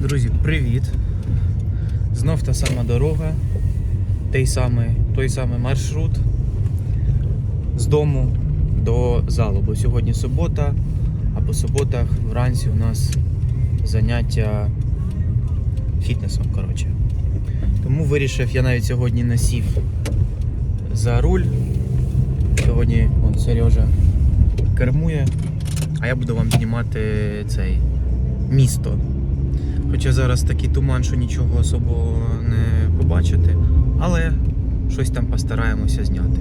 Друзі, привіт! Знов та сама дорога, той самий, той самий маршрут з дому до залу. Бо сьогодні субота, а по суботах вранці у нас заняття фітнесом. коротше. Тому вирішив, я навіть сьогодні не сів за руль. Сьогодні он, Сережа кермує, а я буду вам знімати цей місто. Хоча зараз такий туман, що нічого особо не побачити, але щось там постараємося зняти.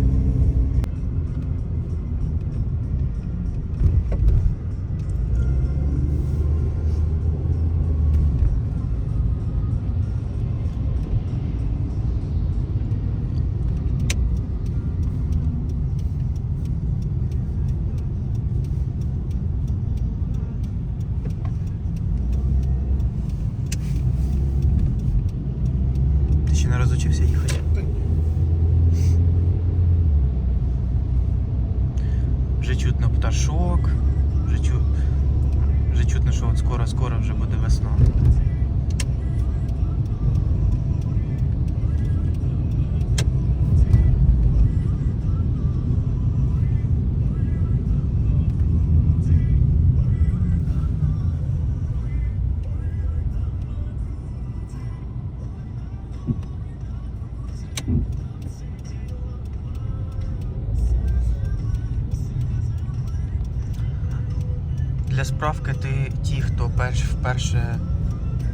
Справки, ти ті, хто перш вперше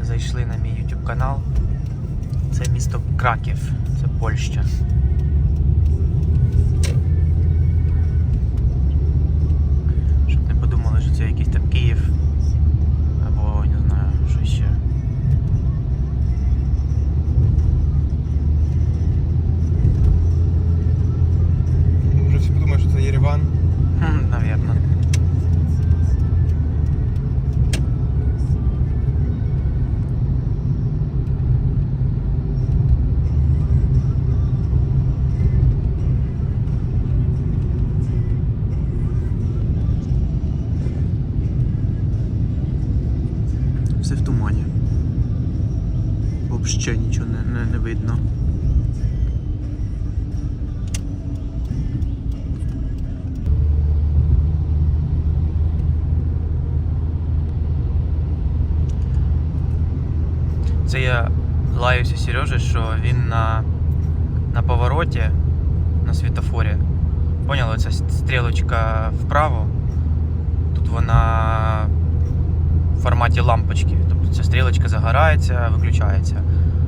зайшли на мій YouTube канал. Це місто Краків, це Польща. Щоб не подумали, що це якийсь там Київ Це я лаюся Сережі, що він на, на повороті на світофорі. Поняли, ця стрілочка вправо. Тут вона в форматі лампочки. Тобто ця стрілочка загорається, виключається.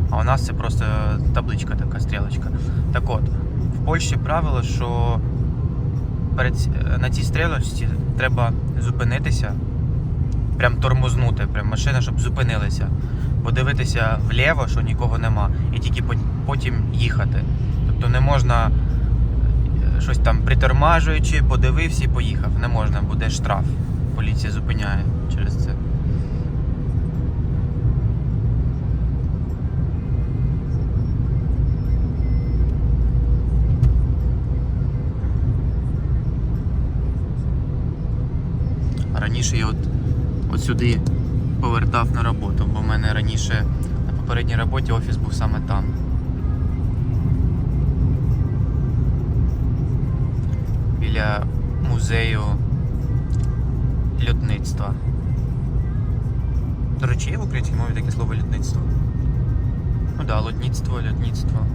А у нас це просто табличка така стрілочка. Так от, в Польщі правило, що перед, на цій стрілочці треба зупинитися, прям тормознути, прям машина, щоб зупинилася подивитися вліво, що нікого нема, і тільки пот- потім їхати. Тобто не можна е, щось там притормажуючи, подивився і поїхав. Не можна, буде штраф. Поліція зупиняє через це. Раніше я от, от сюди повертав на роботу, бо в мене раніше на попередній роботі офіс був саме там. Біля музею льотництва. До речі, є в українській мові таке слово льотництво? Ну так, да, лотництво, льотництво.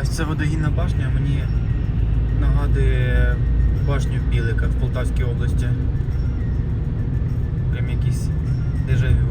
А ця водогінна башня мені нагадує башню в Білика в Полтавській області. Прям якийсь дежавю.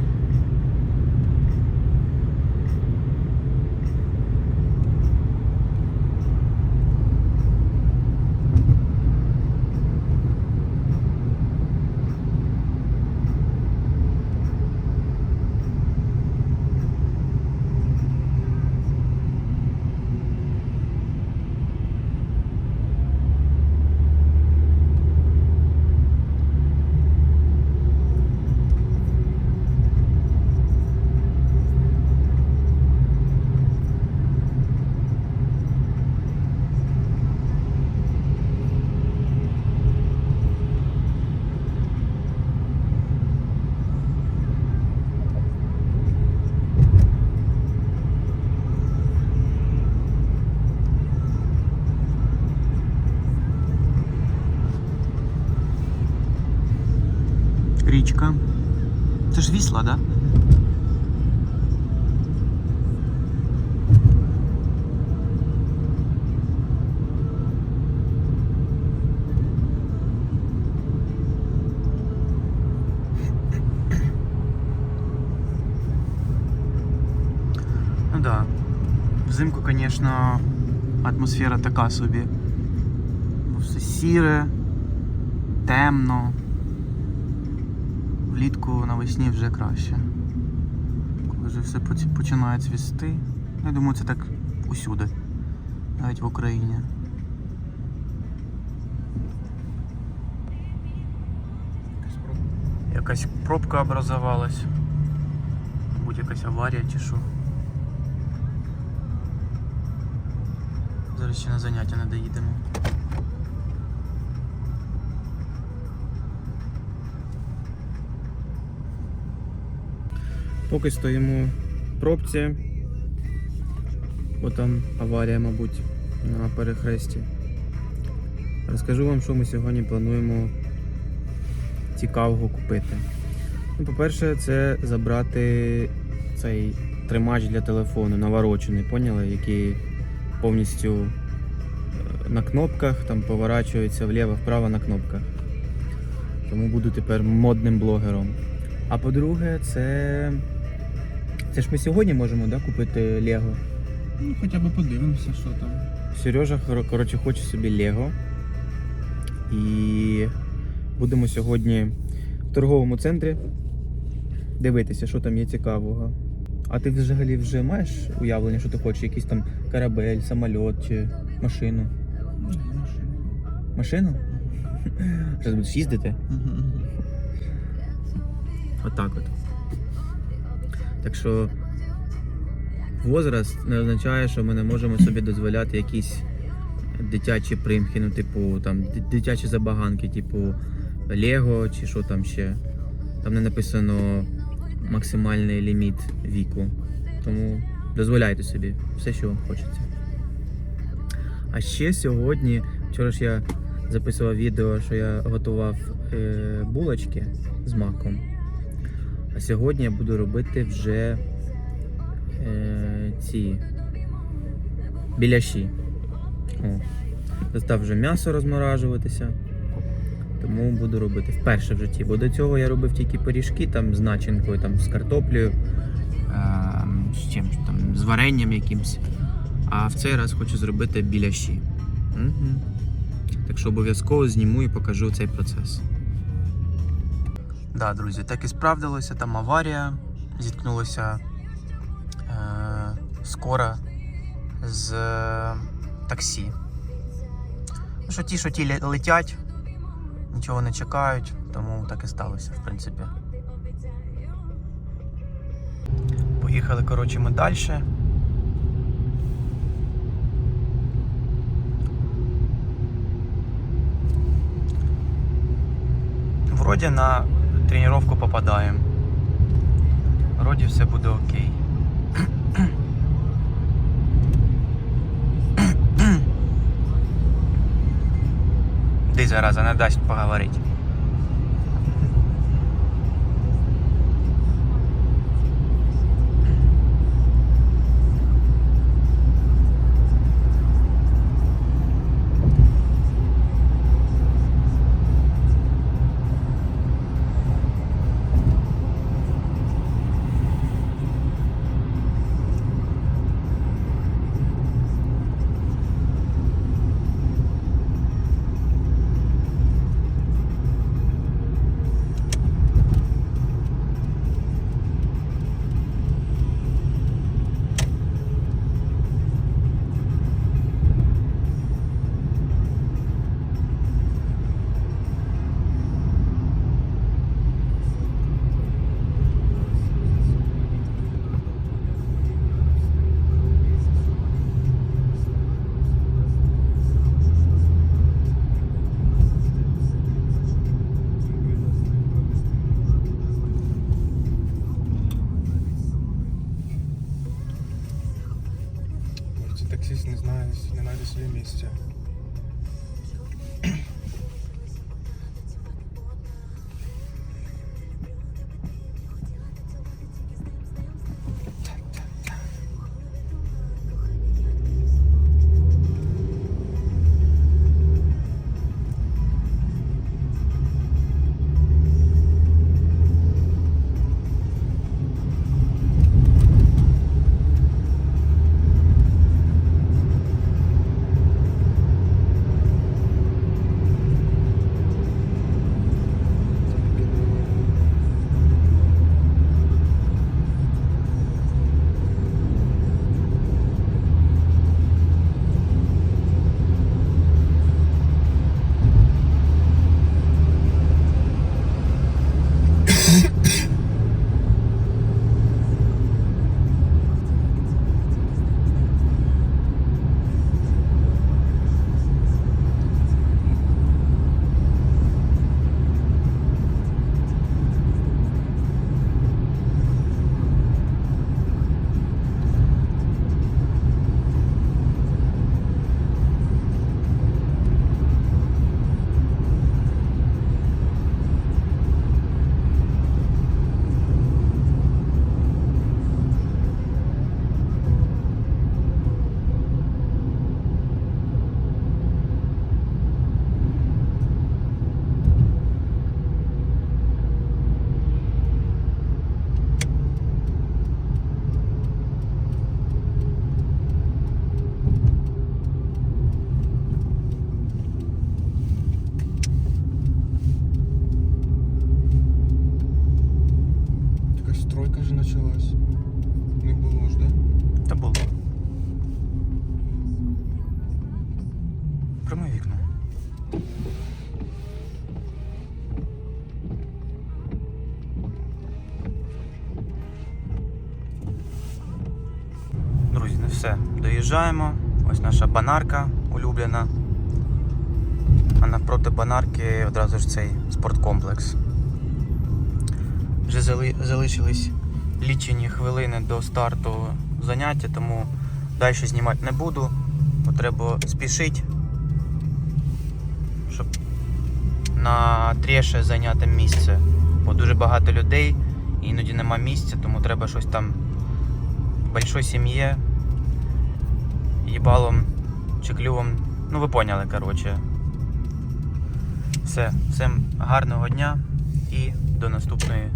Річка. Це ж вісла, да? Ну да. Взимку, конечно, атмосфера така собі. Бо Все сіре, темно. Влітку навесні вже краще. Коли вже все починає цвісти. Ну, Я думаю, це так усюди. Навіть в Україні. Якась пробка. Образовалась. Мабуть, якась аварія чи що. Зараз ще на заняття не доїдемо. Поки стоїмо в пробці, бо там аварія, мабуть, на перехресті. Розкажу вам, що ми сьогодні плануємо цікавого купити. Ну, по-перше, це забрати цей тримач для телефону наворочений, поняли, який повністю е, на кнопках, там поворачується вліво-вправо на кнопках. Тому буду тепер модним блогером. А по-друге, це. Це ж ми сьогодні можемо да, купити Лего. Ну, хоча б подивимося, що там. Сережа, коротше, хоче собі Лего. І будемо сьогодні в торговому центрі дивитися, що там є цікавого. А ти взагалі вже маєш уявлення, що ти хочеш? Якийсь там корабель, самоліт чи машину? Ну. Машину? Зараз будеш їздити? Отак от. Так що возраст не означає, що ми не можемо собі дозволяти якісь дитячі примхи, ну, типу, там, дитячі забаганки, типу Лего чи що там ще. Там не написано максимальний ліміт віку. Тому дозволяйте собі все, що вам хочеться. А ще сьогодні, вчора ж я записував відео, що я готував е, булочки з маком. А сьогодні я буду робити вже е, ці біляші. О. Достав вже м'ясо розморажуватися. Тому буду робити вперше в житті. Бо до цього я робив тільки пиріжки там з начинкою, там з картоплею, е, з чим там, з варенням якимось. А в цей раз хочу зробити біляші. Угу. Так що обов'язково зніму і покажу цей процес. Да, друзі, так і справдилося, там аварія, зіткнулося е, скоро з е, таксі. Ну, що ті, що ті летять, нічого не чекають, тому так і сталося, в принципі. Поїхали, коротше, ми далі. Вроді на тренировку попадаємо. Вроді все буде окей. Ти зараза не дасть поговорити. Все. Доїжджаємо. Ось наша банарка улюблена. А навпроти банарки одразу ж цей спорткомплекс. Вже залишились лічені хвилини до старту заняття, тому далі знімати не буду, треба спішити, щоб на треше зайняти місце. Бо дуже багато людей, іноді нема місця, тому треба щось там в большой сім'ї їбалом чи клювом. Ну ви поняли, коротше. Все, всім гарного дня і до наступної.